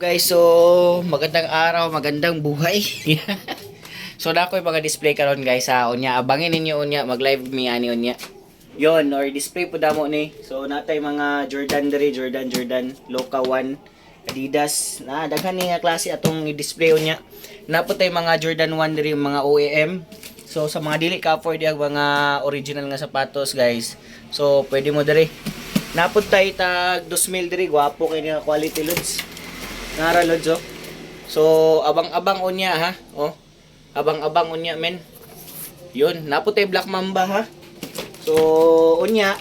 Guys, so magandang araw, magandang buhay. so na ako yung mga display karon guys ha. Unya, abangin ninyo unya, mag-live mi ani unya. Yon or display po damo ni. So natay mga Jordan diri, Jordan, Jordan, Loka 1, Adidas. Na daghan ni nga klase atong i-display unya. Napot tay mga Jordan 1 diri, mga OEM. So sa mga dili ka afford yung mga original nga sapatos guys. So pwede mo diri. Napot tay tag 2,000 diri, gwapo kay nga quality loads. Nara lods oh. So abang-abang unya ha. Oh. Abang-abang unya men. Yun, naputay Black Mamba ha. So unya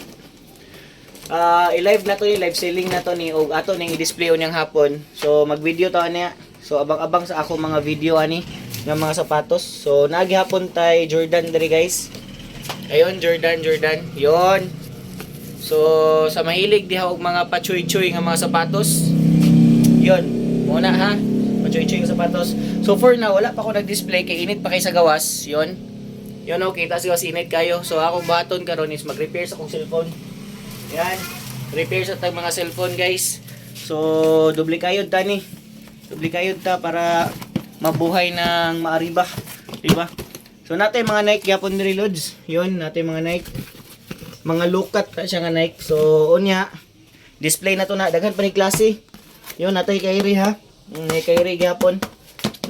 ah i-live na to ni live selling na to ni og ato ning i-display unyang hapon. So mag-video to niya. So abang-abang sa ako mga video ani ng mga sapatos. So naghihapon tay Jordan diri guys. Ayun Jordan Jordan. Yon. So sa mahilig diha og mga pachoy-choy nga mga sapatos. Yon. Muna ha. Pachoy-choy nga sapatos. So for now wala pa ako nag-display kay init pa kay sa gawas. Yon. Yon okay, tas gawas init kayo. So akong baton karon is mag-repair sa akong cellphone. Yan. Repair sa tag mga cellphone guys. So doble kayod ta ni. Doble kayod ta para mabuhay ng maariba, di ba? So natin mga Nike yapon diri loads. Yon, natin mga Nike. Mga lukat ta siya nga Nike. So unya display na to na daghan pa ni klase. Yon natay kay Iri ha. Mm, Nay kay Iri gyapon.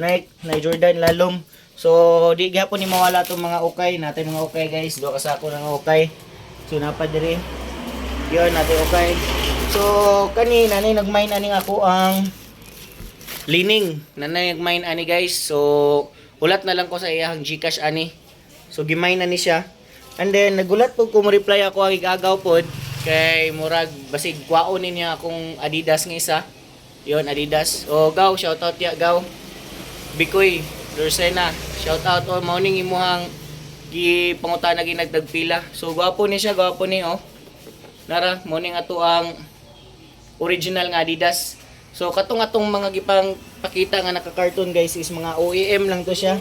Nike, na Jordan lalom. So di gyapon ni mawala tong mga ukay, natin mga ukay guys. Duha ka sako ng ukay. So napa diri. Yon natin ukay. So kani nanay nagmain ani ako ang lining nanay nagmain ani guys so ulat na lang ko sa iyang Gcash ani so gimain na ni siya and then nagulat po mo reply ako ang igagaw pod kay murag basig kwaon niya akong Adidas nga isa yon Adidas o gaw shout out ya gaw Bikoy Dorsena shout out o morning imuhang gi pangutana gi nagdagpila so gwapo ni siya gwapo ni oh nara morning ato ang original nga Adidas So katong atong mga gipang pakita nga naka-cartoon guys is mga OEM lang to siya.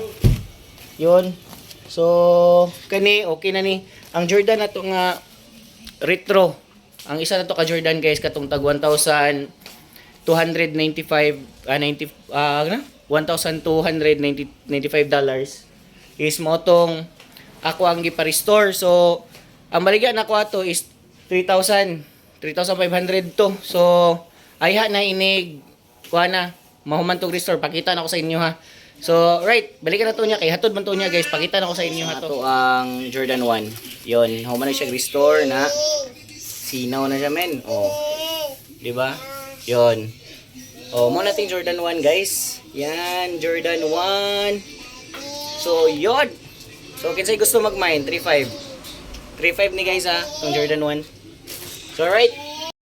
Yon. So kani okay na ni. Ang Jordan nato nga retro. Ang isa na to ka Jordan guys katong tag 1,295 ah 90 ah na 1,295 dollars is mo tong ako ang gipa-restore. So ang baligya na ko ato is 3,000 3,500 to. So ayha na inig kuha na mahuman tong restore. Pakita na ko sa inyo ha. So right balikan na to niya. Kay hatod man to niya guys. Pakita na ko sa inyo ha to. Ang Jordan 1 yon human na siya restore na. Sinaw na siya men. Oh. Di yon oh mo nating Jordan 1 guys. Yan Jordan 1 so yon so kinsay gusto mag-mine? 35 35 ni guys ha tong Jordan 1 so right